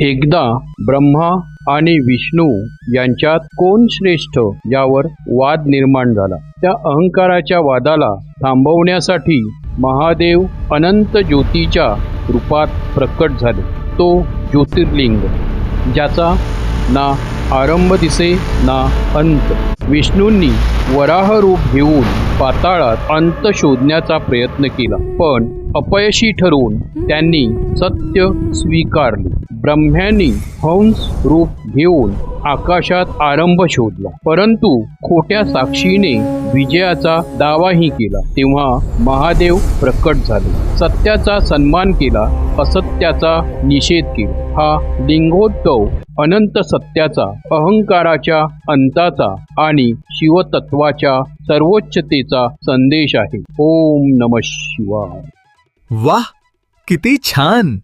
एकदा ब्रह्मा आणि विष्णू यांच्यात कोण श्रेष्ठ यावर वाद निर्माण झाला. त्या अहंकाराच्या वादाला थांबवण्यासाठी महादेव अनंत ज्योतीच्या रूपात प्रकट झाले. तो ज्योतिर्लिंग ज्याचा ना आरंभ दिसे ना अंत. विष्णूंनी वराह रूप घेऊन पाताळात अंत शोधण्याचा प्रयत्न केला. पण अपयशी ठरवून त्यांनी सत्य स्वीकारले. ब्रह्म्यांनी हंस रूप घेऊन आकाशात आरंभ शोधला. परंतु खोट्या साक्षीने विजयाचा दावाही केला. तेव्हा महादेव प्रकट झाले. सत्याचा सन्मान केला. असत्याचा निषेध केला. हा लिंगोत्सव अनंत सत्याचा अहंकाराच्या अंताचा आणि शिवतत्वाच्या सर्वोच्चतेचा संदेश आहे. ओम नम शिवाय. वाह किती छान!